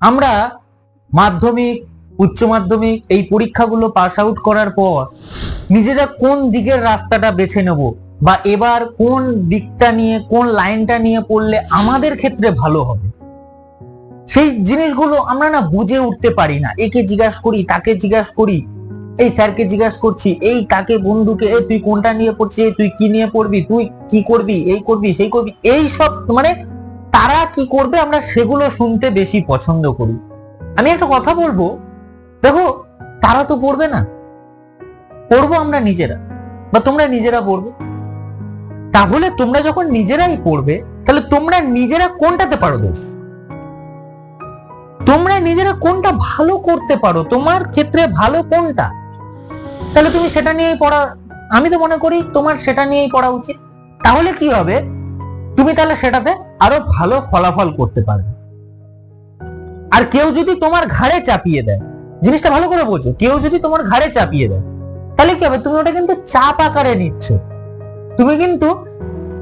আমরা মাধ্যমিক, উচ্চ মাধ্যমিক এই পরীক্ষাগুলো পাস আউট করার পর নিজেরা কোন দিকের রাস্তাটা বেছে নেব বা এবার কোন দিকটা নিয়ে, কোন লাইনটা নিয়ে পড়লে আমাদের ক্ষেত্রে ভালো হবে? সেই জিনিসগুলো আমরা না বুঝে উঠতে পারি না। একে জিজ্ঞাসা করি, তাকে জিজ্ঞাসা করি, এই স্যারকে জিজ্ঞাসা করছি, এই তাকে বন্ধুকে, এই তুই কোনটা নিয়ে পড়ছিস তুই কি নিয়ে পড়বি, তুই কি করবি, এই করবি, সেই করবি এই সব মানে তারা কি করবে আমরা সেগুলো শুনতে বেশি পছন্দ করি। আমি একটা কথা বলব, দেখো, তারা তো পড়বে না। পড়ব আমরা নিজেরা, বা তোমরা নিজেরা পড়বে তাহলে তোমরা যখন নিজেরাই পড়বে তাহলে তোমরা নিজেরা কোনটাতে পারদর্শ তোমরা নিজেরা কোনটা ভালো করতে পারো? তোমার ক্ষেত্রে ভালো কোনটা? তাহলে তুমি সেটা নিয়েই পড়া, আমি তো মনে করি তোমার সেটা নিয়েই পড়া উচিত। তাহলে কি হবে? তুমি তাহলে সেটাতে আরও ভালো ফলাফল করতে পারবে। আর কেউ যদি তোমার ঘাড়ে চাপিয়ে দেয়, জিনিসটা ভালো করে বোঝো, কেউ যদি তোমার ঘাড়ে চাপিয়ে দেয়, তাহলে কি হবে? তুমি ওটা কিন্তু চাপ আকারে নিচ্ছ। তুমি কিন্তু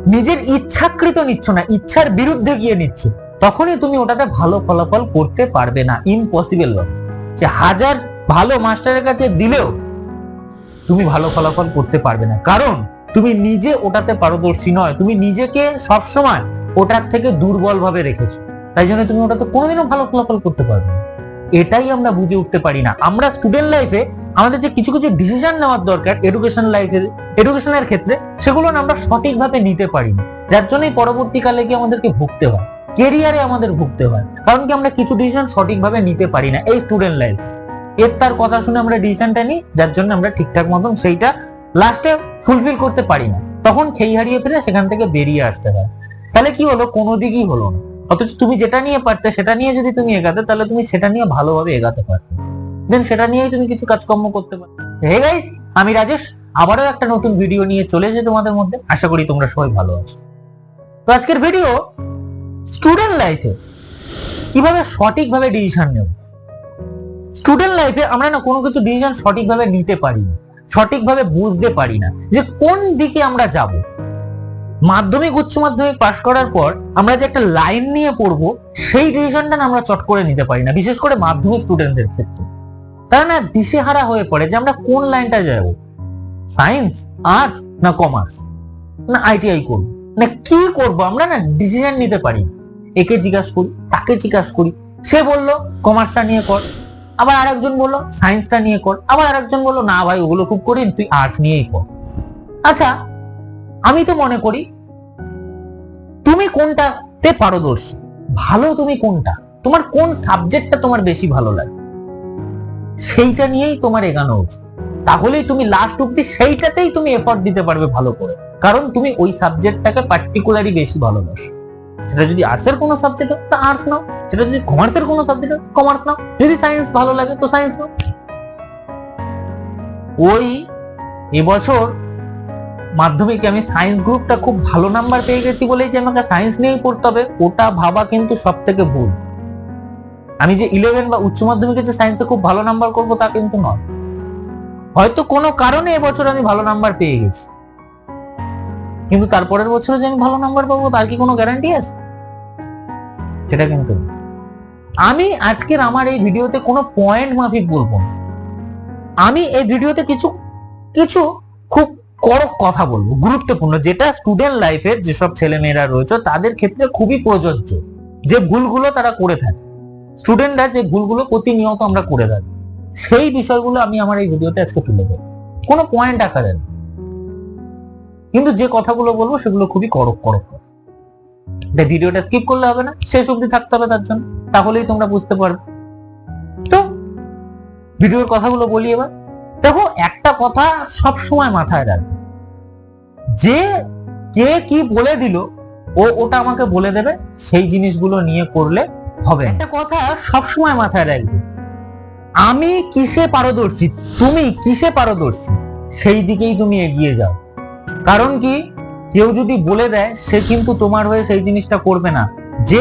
নিজের ইচ্ছাকৃত নিচ্ছ না, ইচ্ছার বিরুদ্ধে গিয়ে নিচ্ছ। তখনই তুমি ওটাতে ভালো ফলাফল করতে পারবে না। ইম্পসিবল যে হাজার ভালো মাস্টারের কাছে দিলেও তুমি ভালো ফলাফল করতে পারবে না। কারণ তুমি নিজে ওটাতে পারদর্শী নয়। তুমি নিজেকে সবসময় ওটার থেকে দুর্বল ভাবে রেখেছো। তাই জন্য তুমি ওটাতে কোনোদিনও ভালো ফলাফল করতে পারবে এটাই আমরা বুঝে উঠতে পারি না। আমরা স্টুডেন্ট লাইফে আমাদের যে কিছু কিছু ডিসিশন নেওয়ার দরকার এডুকেশন লাইফে এডুকেশনের ক্ষেত্রে, সেগুলো আমরা সঠিকভাবে নিতে পারি না। যার জন্যই পরবর্তীকালে গিয়ে আমাদেরকে ভুগতে হয়। কেরিয়ারে আমাদের ভুগতে হয়। কারণ কি আমরা কিছু ডিসিশন সঠিকভাবে নিতে পারি না এই স্টুডেন্ট লাইফ এর তার কথা শুনে আমরা ডিসিশনটা নিই, যার জন্য আমরা ঠিকঠাক মতন সেইটা লাস্টে ফুলফিল করতে পারি না। তখন খেই হারিয়ে ফেলে সেখান থেকে বেরিয়ে আসতে হয়। তাহলে কি হলো? কোনো দিকই হলো না। অথচ তুমি যেটা নিয়ে পারতে, সেটা নিয়ে যদি তুমি এগাতে, তাহলে তুমি সেটা নিয়ে ভালোভাবে এগাতে পারতে। দেন সেটা নিয়েই তুমি কিছু কাজকর্ম করতে পারো হে গাইস আমি রাজেশ। আবারও একটা নতুন ভিডিও নিয়ে চলে এসে তোমাদের মধ্যে। আশা করি তোমরা সবাই ভালো আছো। তো আজকের ভিডিও স্টুডেন্ট লাইফে কীভাবে সঠিকভাবে ডিসিশন নেব? স্টুডেন্ট লাইফে আমরা না কোনো কিছু ডিসিশন সঠিকভাবে নিতে পারি না সঠিকভাবে বুঝতে পারি না যে কোন দিকে আমরা যাব। মাধ্যমিক, উচ্চ মাধ্যমিক পাশ করার পর আমরা যে একটা লাইন নিয়ে পড়ব, সেই ডিসিশনটা আমরা চট করে নিতে পারি না, বিশেষ করে মাধ্যমিক স্টুডেন্টদের ক্ষেত্রে। তারা না, দিশেহারা হয়ে পড়ে যে আমরা কোন লাইনটা যাব? সায়েন্স আর্টস না কমার্স না আইটিআই করব? না, কি করব? আমরা না ডিসিশন নিতে পারি একে জিজ্ঞাসা করি, তাকে জিজ্ঞাসা করি। সে বলল কমার্সটা নিয়ে কর। আবার আরেকজন বলল সায়েন্সটা নিয়ে কর। আবার আরেকজন বলল, না ভাই, ওগুলো খুব করিন তুই আর্টস নিয়েই কর আচ্ছা আমি তো মনে করি তুমি কোনটাতে পারদর্শী? ভালো তুমি কোনটা? তোমার কোন সাবজেক্টটা তোমার বেশি ভালো লাগে? সেইটা নিয়েই তোমার এগানো উচিত। তাহলেই তুমি লাস্ট অব্দি সেইটাতেই তুমি এফর্ট দিতে পারবে ভালো করে। কারণ তুমি ওই সাবজেক্টটাকে পার্টিকুলারই বেশি ভালোবাসো। সেটা যদি আর্টসের কোনো সাবজেক্ট হোক, তা আর্টস নাও। সেটা যদি কমার্সের কোনো সাবজেক্ট হোক কমার্স নাও। যদি সায়েন্স ভালো লাগে, তো সায়েন্স নাও। ওই এবছর মাধ্যমিকে আমি সায়েন্স গ্রুপটা খুব ভালো নাম্বার পেয়ে গেছি বলেই যে আমাকে সায়েন্স নিয়েই পড়তে হবে, ওটা ভাবা কিন্তু সব থেকে ভুল। আমি যে ইলেভেন বা উচ্চ মাধ্যমিকে যে সায়েন্সে খুব ভালো নাম্বার করব তা কিন্তু নয়। হয়তো কোনো কারণে এবছর আমি ভালো নাম্বার পেয়ে গেছি। কিন্তু তারপরের বছরে যে আমি ভালো নাম্বার পাবো তার কি কোনো গ্যারান্টি আছে? সেটা কিন্তু আমি আজকের আমার এই ভিডিওতে কোনো পয়েন্ট মাফিক বলব আমি এই ভিডিওতে কিছু কিছু করক কথা বলব, গুরুত্বপূর্ণ। যেটা স্টুডেন্ট লাইফের যেসব ছেলে মেয়েরা রয়েছে, তাদের ক্ষেত্রে খুবই প্রযোজ্য যে ভুলগুলো তারা করে থাকে। স্টুডেন্টরা যে ভুলগুলো প্রতিনিয়ত আমরা করে থাকি, সেই বিষয়গুলো আমি আমার এই ভিডিওতে আজকে তুলে দেবো কোনো পয়েন্ট আকারে না। কিন্তু যে কথাগুলো বলব, সেগুলো খুবই করক করক। তাই ভিডিওটা স্কিপ করলে হবে না, শেষ অবধি থাকতে হবে তার জন্য, তাহলেই তোমরা বুঝতে পারবে। তো ভিডিওর কথাগুলো বলি এবার। দেখো, একটা কথা সব সময় মাথায় রাখবে। যে কে কি বলে দিল, ও ওটা আমাকে বলে দেবে, সেই জিনিসগুলো নিয়ে করলে হবে। একটা কথা সব সময় মাথায় রাখবে, আমি কিসে পারদর্শী, তুমি কিসে পারদর্শী, সেই দিকেই তুমি এগিয়ে যাও। কারণ কি, কেউ যদি বলে দেয়, সে কিন্তু তোমার হয়ে সেই জিনিসটা করবে না। যে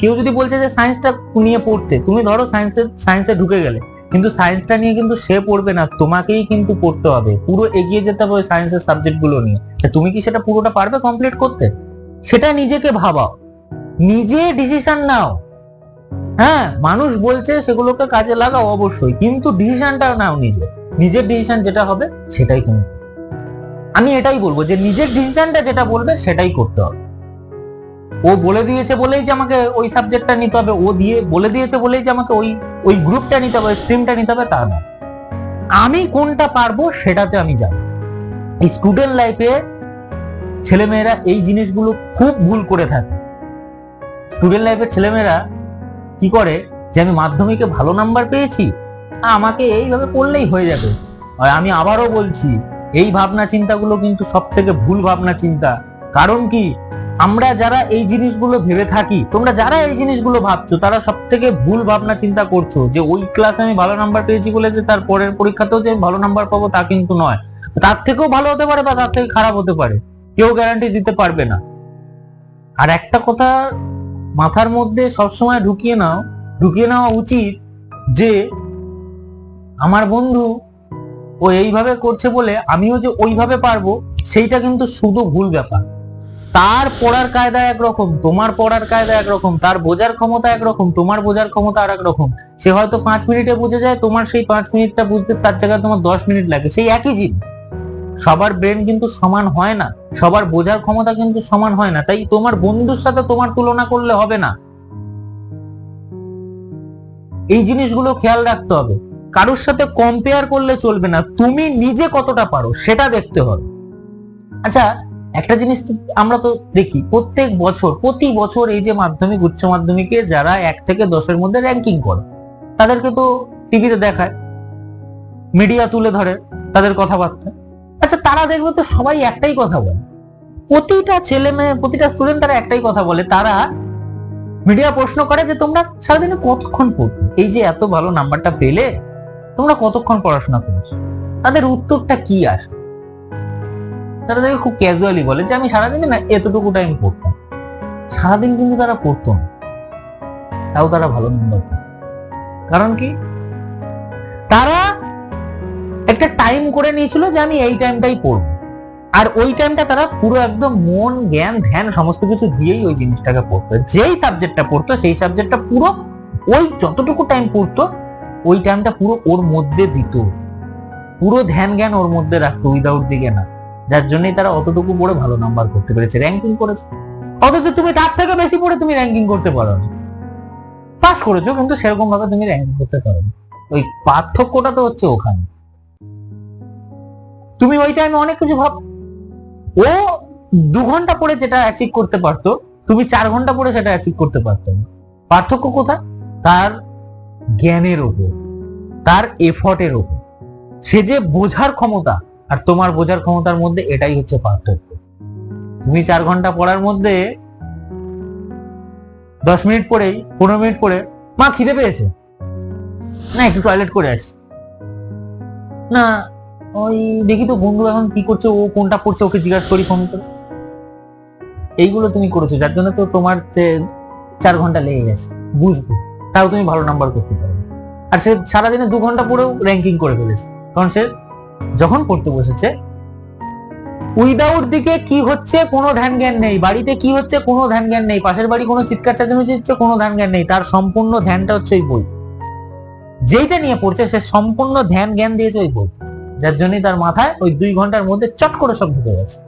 কেউ যদি বলছে যে সায়েন্সটা নিয়ে পড়তে, তুমি ধরো সায়েন্সে সায়েন্সে ঢুকে গেলে কিন্তু সায়েন্সটা নিয়ে কিন্তু সে পড়বে না, তোমাকেই কিন্তু পড়তে হবে। পুরো এগিয়ে যেতে হবে সায়েন্সের সাবজেক্টগুলো নিয়ে। তুমি কি সেটা পুরোটা পারবে কমপ্লিট করতে? সেটা নিজেকে ভাবাও। নিজে ডিসিশন নাও। হ্যাঁ মানুষ বলছে সেগুলোকে কাজে লাগাও অবশ্যই, কিন্তু ডিসিশনটা নাও নিজে। নিজের ডিসিশন যেটা হবে সেটাই তুমি আমি এটাই বলব যে নিজের ডিসিশনটা যেটা বলবে সেটাই করতে হবে। ও বলে দিয়েছে বলেই যে আমাকে ওই সাবজেক্টটা নিতে হবে, ও দিয়ে বলে দিয়েছে বলেই যে আমাকে ওই ওই গ্রুপটা নিতে হবে, স্ট্রিমটা নিতে হবে তা না। আমি কোনটা পারব সেটাতে আমি যাব। স্টুডেন্ট লাইফে ছেলেমেয়েরা এই জিনিসগুলো খুব ভুল করে থাকে। স্টুডেন্ট লাইফের ছেলেমেয়েরা কি করে? যে আমি মাধ্যমিকে ভালো নাম্বার পেয়েছি, আমাকে এইভাবে পড়লেই হয়ে যাবে। আর আমি আবারও বলছি, এই ভাবনা চিন্তাগুলো কিন্তু সব থেকে ভুল ভাবনা চিন্তা। কারণ কি? আমরা যারা এই জিনিসগুলো ভেবে থাকি, তোমরা যারা এই জিনিসগুলো ভাবছ, তারা সব থেকে ভুল ভাবনা চিন্তা করছ যে ওই ক্লাসে আমি ভালো নাম্বার পেয়েছি বলে যে তার পরের পরীক্ষাতেও যে আমি ভালো নাম্বার পাবো তা কিন্তু নয়। তার থেকেও ভালো হতে পারে বা তার থেকে খারাপ হতে পারে। কেউ গ্যারান্টি দিতে পারবে না। আর একটা কথা মাথার মধ্যে সবসময় ঢুকিয়ে নাও, ঢুকিয়ে নেওয়া উচিত যে আমার বন্ধু ও এইভাবে করছে বলে আমিও যে ওইভাবে পারব, সেইটা কিন্তু শুধু ভুল ব্যাপার। তার পড়ার কায়দা একরকম, তোমার পড়ার কায়দা একরকম, তার বোঝার ক্ষমতা একরকম, তোমার বোঝার ক্ষমতা আর একরকম। সে হয়তো পাঁচ মিনিটে বুঝে যায়, তোমার সেই পাঁচ মিনিটটা বুঝতে তার জায়গায় তোমার দশ মিনিট লাগে। সেই একই জিনিস। সবার ব্রেন কিন্তু সমান হয় না। সবার বোঝার ক্ষমতা কিন্তু সমান হয় না। তাই তোমার বন্ধুর সাথে তোমার তুলনা করলে হবে না। এই জিনিসগুলো খেয়াল রাখতে হবে। কারোর সাথে কম্পেয়ার করলে চলবে না। তুমি নিজে কতটা পারো, সেটা দেখতে হবে। আচ্ছা একটা জিনিস তো আমরা তো দেখি, প্রত্যেক বছর, প্রতি বছর এই যে মাধ্যমিক, উচ্চ মাধ্যমিকে যারা এক থেকে দশের মধ্যে র্যাঙ্কিং করে, তাদেরকে তো টিভিতে দেখায় মিডিয়া তুলে ধরে তাদের কথাবার্তা। আচ্ছা তারা দেখবে তো সবাই একটাই কথা বলে। প্রতিটা ছেলে মেয়ে, প্রতিটা স্টুডেন্ট তারা একটাই কথা বলে। তারা মিডিয়া প্রশ্ন করে যে তোমরা সারাদিনে কতক্ষণ পড়তে? এই যে এত ভালো নাম্বারটা পেলে, তোমরা কতক্ষণ পড়াশোনা করেছ? তাদের উত্তরটা কি আসে? তারা দেখে খুব ক্যাজুয়ালি বলে যে, আমি সারাদিনে না এতটুকু টাইম পড়তাম। সারাদিন কিন্তু তারা পড়তো না। তাও তারা ভালো নাম্বার কারণ কি? তারা একটা টাইম করে নিয়েছিল যে, আমি এই টাইমটাই পড়ব। আর ওই টাইমটা তারা পুরো একদম মন, জ্ঞান, ধ্যান সমস্ত কিছু দিয়েই ওই জিনিসটাকে পড়তো। যেই সাবজেক্টটা পড়তো, সেই সাবজেক্টটা পুরো ওই যতটুকু টাইম পড়তো, ওই টাইমটা পুরো ওর মধ্যে দিত। পুরো ধ্যান, জ্ঞান ওর মধ্যে রাখতো উইদাউট দিকে না যার জন্যই তারা অতটুকু পড়ে ভালো নাম্বার করতে পেরেছে। র্যাঙ্কিং করেছে। অথচ তুমি তার থেকে বেশি পড়ে তুমি র্যাঙ্কিং করতে পারো না। পাস করেছ, কিন্তু সেরকম ভাবে তুমি র্যাঙ্কিং করতে পারো না। ওই পার্থক্যটা তো হচ্ছে ওখানে। তুমি ওই টাইমে অনেক কিছু ভাব ও দু ঘণ্টা পরে যেটা অ্যাচিভ করতে পারতো, তুমি চার ঘণ্টা পরে সেটা অ্যাচিভ করতে পারতো না। পার্থক্য কোথায়? তার জ্ঞানের উপর তার এফর্টের উপর সে যে বোঝার ক্ষমতা আর তোমার বোঝার ক্ষমতার মধ্যে এটাই হচ্ছে পার্থক্য। তুমি চার ঘণ্টা পড়ার মধ্যে দশ মিনিট পরেই পনেরো মিনিট পরে মা খিদে পেয়েছে। না, একটু টয়লেট করে আসি। না, ওই দেখি তো বন্ধু এখন কি করছে, ও কোনটা পড়ছে, ওকে জিজ্ঞাসা করি ফোন করে। এইগুলো তুমি করেছ, যার জন্য তো তোমার চার ঘণ্টা লেগে গেছে। বুঝতে। তাও তুমি ভালো নাম্বার করতে পারো। আর সে সারাদিনে দু ঘণ্টা পরেও র্যাঙ্কিং করে ফেলেছে। কারণ সে যখন পড়তে বসেছে উইদাউট দিকে কি হচ্ছে কোনো ধ্যান জ্ঞান নেই, বাড়িতে কি হচ্ছে কোনো ধ্যান জ্ঞান নেই, পাশের বাড়ি কোনো চিৎকার চেঁচামেচি হচ্ছে কোনো ধ্যান জ্ঞান নেই, তার সম্পূর্ণ ধ্যানটা হচ্ছে ওই বই। যেইটা নিয়ে পড়ছে সে সম্পূর্ণ ধ্যান জ্ঞান দিয়েছে ওই বই। যার জন্যই তার মাথায় ওই দুই ঘণ্টার মধ্যে চট করে সব ঢুকে গেছে।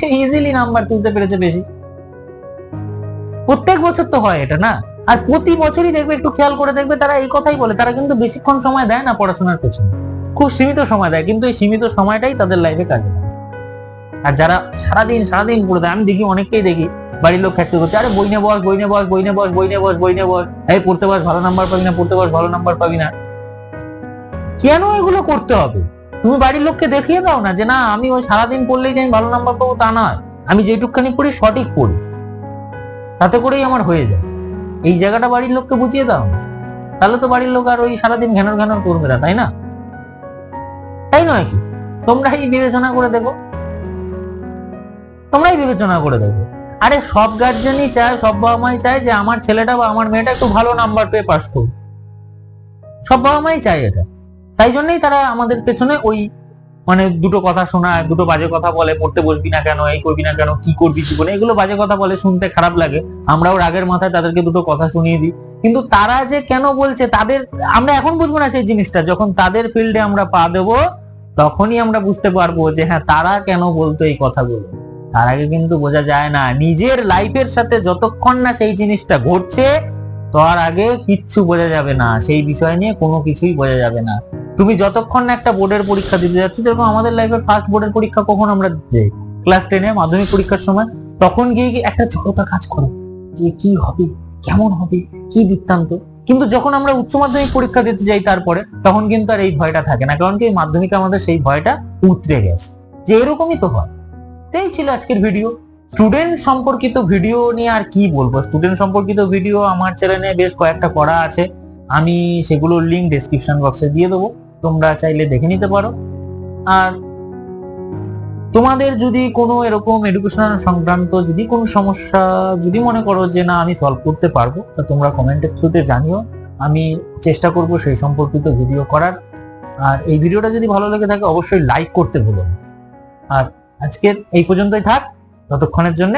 সে ইজিলি নাম্বার তুলতে পেরেছে বেশি। প্রত্যেক বছর তো হয় এটা, না? আর প্রতি বছরই দেখবে, একটু খেয়াল করে দেখবে, তারা এই কথাই বলে, তারা কিন্তু বেশিক্ষণ সময় দেয় না পড়াশোনার পেছনে। খুব সীমিত সময় দেয়, কিন্তু এই সীমিত সময়টাই তাদের লাইফে কাজে আর যারা সারাদিন সারাদিন পড়ে দেয়, আমি দেখি অনেককেই দেখি, বাড়ির লোক খ্যাচতে করছে, আরে বই নে বস বই নে বস বই নে বস বই নে বস বই নে বস এই পড়তে বস, ভালো নাম্বার পাবি না, পড়তে বস, ভালো নাম্বার পাবি না। কেন এগুলো করতে হবে? তুমি বাড়ির লোককে দেখিয়ে দাও না যে, না, আমি ওই সারাদিন পড়লেই যে আমি ভালো নাম্বার পাবো তা নয়। আমি যেটুকখানি পড়ি সঠিক পড়ি। তাতে করেই আমার হয়ে যায়। এই জায়গাটা বাড়ির লোককে বুঝিয়ে দাও। তাহলে তো বাড়ির লোক আর ওই সারাদিন ঘ্যানর ঘ্যানর করবে না, তাই না? নয়। কি তোমরাই বিবেচনা করে দেখো। তোমরাই বিবেচনা করে দেখো। আরে সব গার্জেনই চায় সব বাবা মাই চায় যে আমার ছেলেটা বা আমার মেয়েটা একটু ভালো নাম্বার পেয়ে পাস করুক। সব বাবা মাই চায় এটা। তাই জন্যই তারা আমাদের পেছনে ওই মানে দুটো কথা শোনায় দুটো বাজে কথা বলে পড়তে বসবি না কেন এই করবি না কেন কি করবি জীবনে এগুলো বাজে কথা বলে শুনতে খারাপ লাগে। আমরাও রাগের মাথায় তাদেরকে দুটো কথা শুনিয়ে দিই। কিন্তু তারা যে কেন বলছে তাদের আমরা এখন বুঝব না সেই জিনিসটা। যখন তাদের ফিল্ডে আমরা পা দেবো তখনই আমরা বুঝতে পারব যে হ্যাঁ তারা কেন বলতো এই কথাগুলো? তার আগে কিন্তু বোঝা যায় না। নিজের লাইফের সাথে যতক্ষণ না সেই জিনিসটা ঘটছে, তার আগে কিচ্ছু বোঝা যাবে না। সেই বিষয় নিয়ে কোনো কিছুই বোঝা যাবে না। তুমি যতক্ষণ না একটা বোর্ডের পরীক্ষা দিতে যাচ্ছ যেরকম আমাদের লাইফের ফার্স্ট বোর্ডের পরীক্ষা কখন আমরা দিতে ক্লাস টেনে মাধ্যমিক পরীক্ষার সময়। তখন গিয়ে একটা জড়তা কাজ করে। যে কি হবে? কেমন হবে? কি বৃত্তান্ত? কিন্তু যখন আমরা উচ্চ মাধ্যমিক পরীক্ষা দিতে যাই তারপরে, তখন কিন্তু আর এই ভয়টা থাকে না। কারণ কি মাধ্যমিকে আমাদের সেই ভয়টা উতরে গেছে। যে এরকমই তো হয়। তাই ছিল আজকের ভিডিও স্টুডেন্ট সম্পর্কিত ভিডিও নিয়ে আর কি বলব? স্টুডেন্ট সম্পর্কিত ভিডিও আমার চ্যানেলে বেশ কয়েকটা করা আছে। আমি সেগুলোর লিঙ্ক ডেসক্রিপশন বক্সে দিয়ে দেবো। তোমরা চাইলে দেখে নিতে পারো। আর তোমাদের যদি কোনো এরকম এডুকেশন সংক্রান্ত যদি কোনো সমস্যা, যদি মনে করো যে না, আমি সলভ করতে পারব, তা তোমরা কমেন্টের থ্রুতে জানিও। আমি চেষ্টা করব সেই সম্পর্কিত ভিডিও করার। আর এই ভিডিওটা যদি ভালো লেগে থাকে, অবশ্যই লাইক করতে ভুলো আর আজকের এই পর্যন্তই থাক। ততক্ষণের জন্য